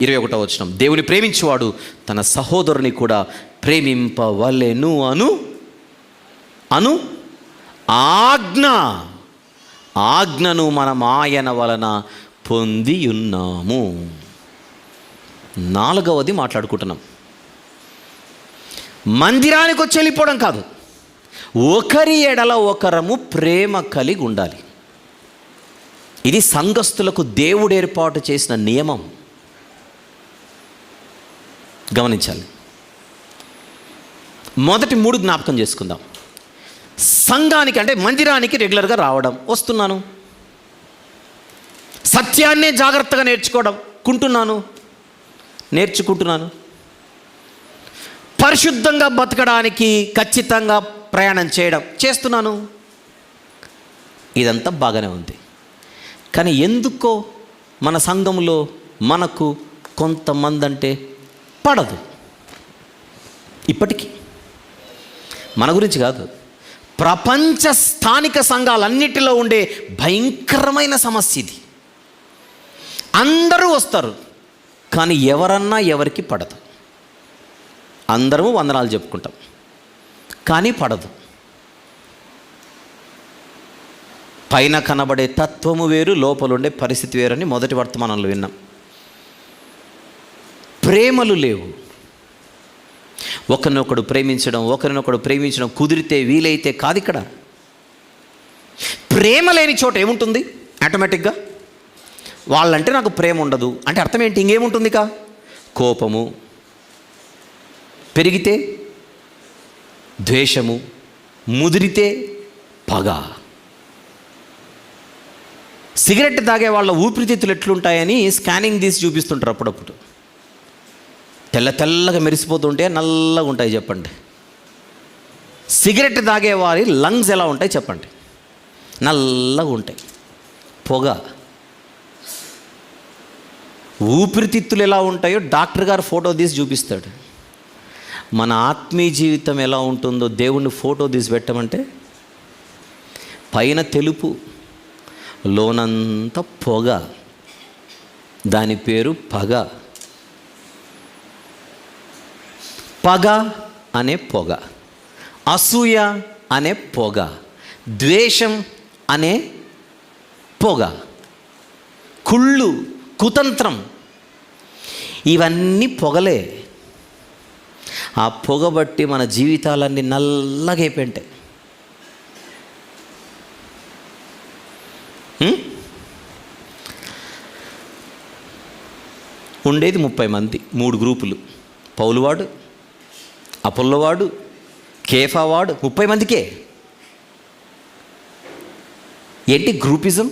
ఇరవై ఒకటో వచ్చిన దేవుని ప్రేమించేవాడు తన సహోదరుని కూడా ప్రేమింపవలెను అను అను ఆజ్ఞ. ఆజ్ఞను మనం ఆయన వలన పొంది ఉన్నాము నాలుగవది మాట్లాడుకుంటున్నాం. మందిరానికి వచ్చి వెళ్ళిపోవడం కాదు. ఒకరి ఎడల ఒకరము ప్రేమ కలిగి ఉండాలి ఇది సంఘస్థులకు దేవుడు ఏర్పాటు చేసిన నియమం. గమనించాలి. మొదటి మూడు జ్ఞాపకం చేసుకుందాం. సంఘానికి అంటే మందిరానికి రెగ్యులర్గా రావడం వస్తున్నాను. సత్యాన్నే జాగ్రత్తగా నేర్చుకోవడం కుంటున్నాను. నేర్చుకుంటున్నాను. పరిశుద్ధంగా బతకడానికి ఖచ్చితంగా ప్రయాణం చేయడం చేస్తున్నాను. ఇదంతా బాగానే ఉంది. కానీ ఎందుకో మన సంఘంలో మనకు కొంతమంది అంటే పడదు. ఇప్పటికీ. మన గురించి కాదు. ప్రపంచ స్థానిక సంఘాలన్నిటిలో ఉండే భయంకరమైన సమస్య ఇది. అందరూ వస్తారు కానీ ఎవరన్నా ఎవరికి పడదు. అందరము వందనాలు చెప్పుకుంటాం కానీ పడదు. పైన కనబడే తత్వము వేరు లోపలుండే పరిస్థితి వేరు అని మొదటి వర్తమానంలో విన్నాం. ప్రేమలు లేవు. ఒకరినొకడు ప్రేమించడం ఒకరినొకడు ప్రేమించడం కుదిరితే వీలైతే కాదు ఇక్కడ. ప్రేమ లేని చోట ఏముంటుంది? ఆటోమేటిక్గా వాళ్ళంటే నాకు ప్రేమ ఉండదు. అంటే అర్థం ఏంటి? ఇంకేముంటుంది కా కోపము పెరిగితే ద్వేషము ముదిరితే పగ. సిగరెట్ తాగే వాళ్ళ ఊపిరితిత్తులు ఎట్లుంటాయని స్కానింగ్ తీసి చూపిస్తుంటారు అప్పుడప్పుడు. తెల్ల తెల్లగా మెరిసిపోతుంటే నల్లగా ఉంటాయి చెప్పండి. సిగరెట్ తాగే వారి లంగ్స్ ఎలా ఉంటాయి చెప్పండి. నల్లగా ఉంటాయి. పొగ. ఊపిరితిత్తులు ఎలా ఉంటాయో డాక్టర్ గారు ఫోటో తీసి చూపిస్తాడు. మన ఆత్మీయ జీవితం ఎలా ఉంటుందో దేవుణ్ణి ఫోటో తీసి పెట్టమంటే పైన తెలుపు లోనంత పొగ. దాని పేరు పగ. పగ అనే పొగ అసూయ అనే పొగ ద్వేషం అనే పొగ కుళ్ళు కుతంత్రం ఇవన్నీ పొగలే. ఆ పొగ బట్టి మన జీవితాలన్నీ నల్లగైపోయింటాయి ఉండేది ముప్పై మంది మూడు గ్రూపులు. పౌలువాడు అపుల్లవాడు కేఫావాడు ముప్పై మందికే. ఏంటి గ్రూపిజం?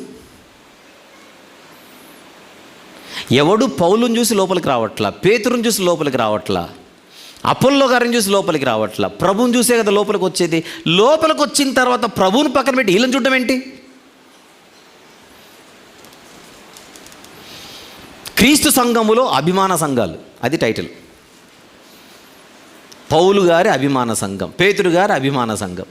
ఎవడు పౌలుని చూసి లోపలికి రావట్లా పేతురుని చూసి లోపలికి రావట్లా అపోల్లో గారిని చూసి లోపలికి రావట్లా ప్రభువుని చూసే కదా లోపలికి వచ్చేది. లోపలికి వచ్చిన తర్వాత ప్రభువుని పక్కన పెట్టి వీళ్ళని చూడడం ఏంటి? క్రీస్తు సంఘములో అభిమాన సంఘాలు అది టైటిల్. పౌలు గారి అభిమాన సంఘం పేతురు గారి అభిమాన సంఘం.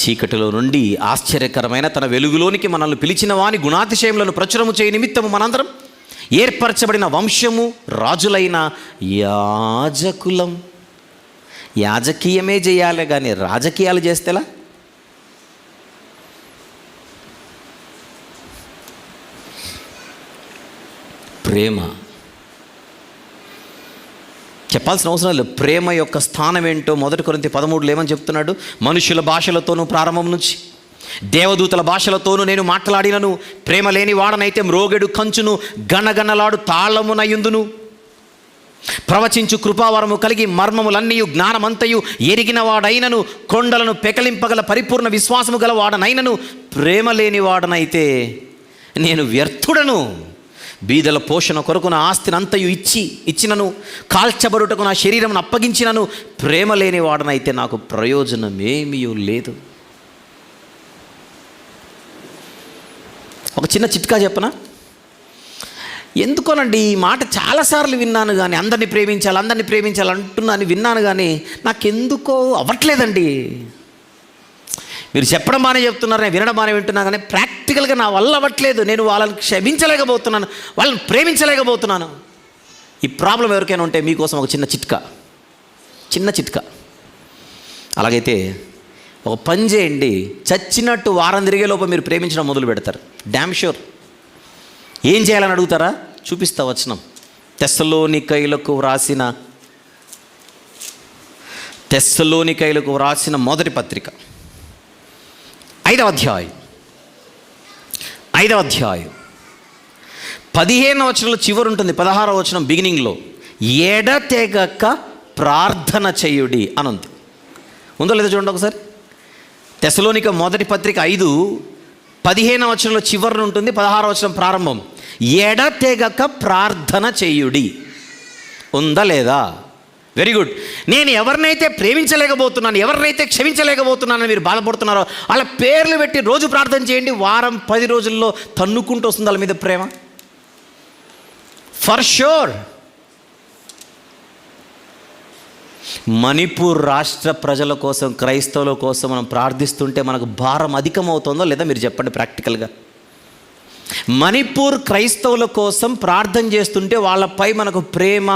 చీకటిలో నుండి ఆశ్చర్యకరమైన తన వెలుగులోనికి మనల్ని పిలిచిన వాని గుణాతిశయములను ప్రచురము చేయ నిమిత్తము మనందరం ఏర్పరచబడిన వంశము రాజులైన యాజకులం. యాజకీయమే చేయాలి కానీ రాజకీయాలు చేస్తేలా? ప్రేమ చెప్పాల్సిన అవసరం లేదు. ప్రేమ యొక్క స్థానం ఏంటో మొదటి కొరింత పదమూడులో ఏమని చెప్తున్నాడు? మనుషుల భాషలతోనూ ప్రారంభం నుంచి దేవదూతల భాషలతోనూ నేను మాట్లాడినను. ప్రేమ లేని వాడనైతే మ్రోగెడు కంచును గనగనలాడు తాళమునయుందును ప్రవచించు కృపావరము కలిగి మర్మములన్నీ జ్ఞానమంతయు ఎరిగిన వాడైనను. కొండలను పెకలింపగల పరిపూర్ణ విశ్వాసము గల వాడనైనను. ప్రేమ లేని వాడనైతే నేను వ్యర్థుడను. బీదల పోషణ కొరకు నా ఆస్తిని అంతయు ఇచ్చి ఇచ్చినను కాల్చబడుటకు నా శరీరం అప్పగించినను ప్రేమ లేని వాడనైతే నాకు ప్రయోజనమేమీ లేదు. ఒక చిన్న చిట్కా చెప్పనా? ఎందుకోనండి ఈ మాట చాలాసార్లు విన్నాను కానీ అందరిని ప్రేమించాలి అందరిని ప్రేమించాలి అంటున్నాను విన్నాను కానీ నాకెందుకో అవ్వట్లేదండి. మీరు చెప్పడం బాగానే చెప్తున్నారు నేను వినడం బాగానే వింటున్నా కానీ ప్రాక్టికల్గా నా వల్ల అవ్వట్లేదు. నేను వాళ్ళని క్షమించలేకపోతున్నాను వాళ్ళని ప్రేమించలేకపోతున్నాను. ఈ ప్రాబ్లం ఎవరికైనా ఉంటే మీకోసం ఒక చిన్న చిట్కా. చిన్న చిట్కా. అలాగైతే ఒక పని చేయండి. చచ్చినట్టు వారం తిరిగే లోపు మీరు ప్రేమించడం మొదలు పెడతారు. డ్యామ్ షూర్ ఏం చేయాలని అడుగుతారా? చూపిస్తా వచ్చినాం తెస్సలోని కైలకు వ్రాసిన తెస్సలోని కైలకు వ్రాసిన మొదటి పత్రిక. ఐదవ అధ్యాయం. ఐదవ అధ్యాయం. పదిహేను వచనంలో చివరి ఉంటుంది పదహారవ వచనం బిగినింగ్లో ఎడతెగక ప్రార్థన చేయుడి అని ఉంది ఉందో లేదో చూడండి ఒకసారి. తెసలోనిక మొదటి పత్రిక ఐదు పదిహేను వచనంలో చివరిన ఉంటుంది పదహార వచనం ప్రారంభం. ఎడతెగక ప్రార్థన చేయుడి ఉందా లేదా? వెరీ గుడ్ నేను ఎవరినైతే ప్రేమించలేకపోతున్నాను ఎవరినైతే క్షమించలేకపోతున్నానని మీరు బాధపడుతున్నారో వాళ్ళ పేర్లు పెట్టి రోజు ప్రార్థన చేయండి వారం పది రోజుల్లో తన్నుకుంటూ వస్తుంది వాళ్ళ మీద ప్రేమ. ఫర్ షూర్ మణిపూర్ రాష్ట్ర ప్రజల కోసం క్రైస్తవుల కోసం మనం ప్రార్థిస్తుంటే మనకు భారం అధికమవుతుందో లేదా మీరు చెప్పండి ప్రాక్టికల్గా. మణిపూర్ క్రైస్తవుల కోసం ప్రార్థన చేస్తుంటే వాళ్ళపై మనకు ప్రేమ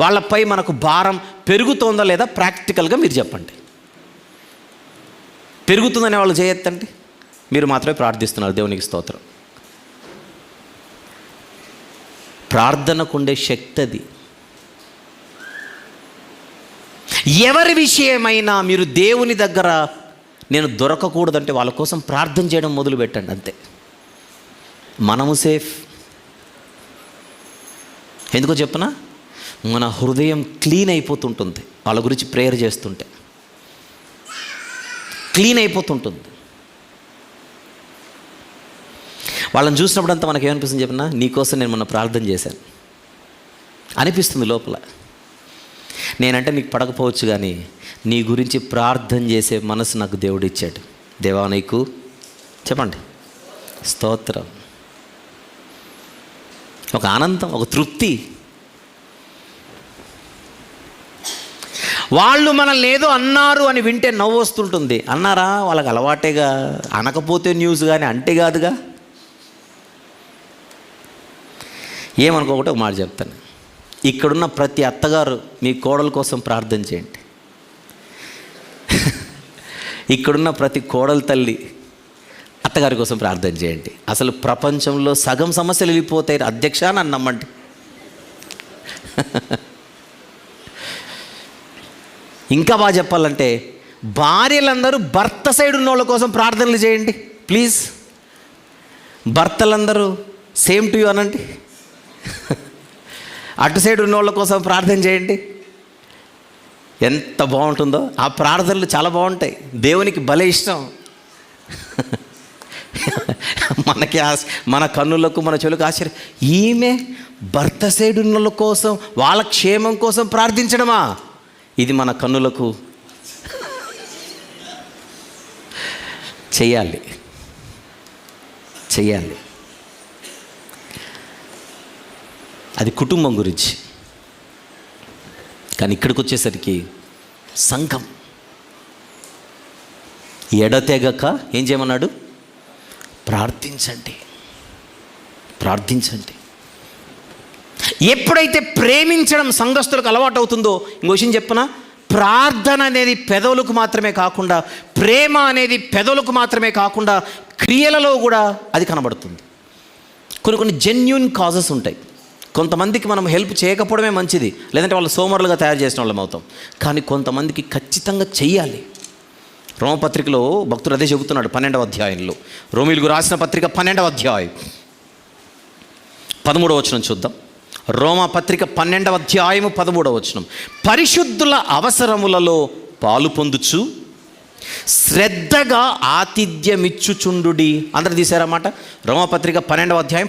వాళ్ళపై మనకు భారం పెరుగుతోందా లేదా ప్రాక్టికల్గా మీరు చెప్పండి. పెరుగుతుందనే వాళ్ళు చేయొద్దండి. మీరు మాత్రమే ప్రార్థిస్తున్నారు. దేవునికి స్తోత్రం. ప్రార్థనకుండే శక్తి అది. ఎవరి విషయమైనా మీరు దేవుని దగ్గర నేను దొరకకూడదంటే వాళ్ళ కోసం ప్రార్థన చేయడం మొదలు పెట్టండి అంతే. మనము సేఫ్. ఎందుకో చెప్పనా? మన హృదయం క్లీన్ అయిపోతుంటుంది. వాళ్ళ గురించి ప్రేయర్ చేస్తుంటే. క్లీన్ అయిపోతుంటుంది. వాళ్ళని చూసినప్పుడంతా మనకి ఏమనిపిస్తుంది చెప్పినా నీకోసం నేను మొన్న ప్రార్థన చేశాను. అనిపిస్తుంది లోపల. నేనంటే నీకు పడకపోవచ్చు కానీ నీ గురించి ప్రార్థన చేసే మనసు నాకు దేవుడు ఇచ్చాడు. దేవా నీకు చెప్పండి. స్తోత్రం. ఒక ఆనందం ఒక తృప్తి వాళ్ళు మనల్ని ఏదో అన్నారు అని వింటే నవ్వు వస్తుంటుంది. అన్నారా? వాళ్ళకి అలవాటేగా. అనకపోతే న్యూస్ కానీ అంటే కాదుగా. ఏమనుకోకుండా ఒక మాట చెప్తాను. ఇక్కడున్న ప్రతి అత్తగారు మీ కోడల కోసం ప్రార్థన చేయండి. ఇక్కడున్న ప్రతి కోడల తల్లి అత్తగారి కోసం ప్రార్థన చేయండి. అసలు ప్రపంచంలో సగం సమస్యలు వెళ్ళిపోతాయి. అధ్యక్ష నన్ను నమ్మండి. ఇంకా బాగా చెప్పాలంటే భార్యలందరూ భర్త సైడ్ ఉన్న వాళ్ళ కోసం ప్రార్థనలు చేయండి. ప్లీజ్ భర్తలందరూ సేమ్ టు యూ అనండి. అటు సైడ్ ఉన్న వాళ్ళ కోసం ప్రార్థన చేయండి. ఎంత బాగుంటుందో. ఆ ప్రార్థనలు చాలా బాగుంటాయి. దేవునికి భలే ఇష్టం. మనకి ఆశ మన కన్నులకు మన చెవులకు ఆశ్చర్యం. ఈమె భర్త సైడ్ ఉన్న కోసం వాళ్ళ క్షేమం కోసం ప్రార్థించడమా? ఇది మన కన్నులకు చెయ్యాలి. చేయాలి అది కుటుంబం గురించి. కానీ ఇక్కడికి వచ్చేసరికి సంఘం. ఎడతెగక ఏం చేయమన్నాడు? ప్రార్థించండి. ప్రార్థించండి. ఎప్పుడైతే ప్రేమించడం సంఘస్థులకు అలవాటు అవుతుందో ఇంకో విషయం చెప్పనా? ప్రార్థన అనేది పెదవులకు మాత్రమే కాకుండా ప్రేమ అనేది పెదవులకు మాత్రమే కాకుండా క్రియలలో కూడా అది కనబడుతుంది. కొన్ని కొన్ని జెన్యున్ కాజెస్ ఉంటాయి. కొంతమందికి మనం హెల్ప్ చేయకపోవడమే మంచిది. లేదంటే వాళ్ళు సోమరులుగా తయారు చేసిన వాళ్ళం అవుతాం. కానీ కొంతమందికి ఖచ్చితంగా చెయ్యాలి. రోమపత్రికలో భక్తుడు అదే చెబుతున్నాడు పన్నెండవ అధ్యాయంలో. రోమిలకు రాసిన పత్రిక పన్నెండవ అధ్యాయం. పదమూడవ వచనం చూద్దాం. రోమా పత్రిక పన్నెండవ అధ్యాయము పదమూడవ వచనం. పరిశుద్ధుల అవసరములలో పాలు పొందుచు శ్రద్ధగా ఆతిథ్యమిచ్చుచుండు అందరు తీశారన్నమాట రోమపత్రిక పన్నెండవ అధ్యాయం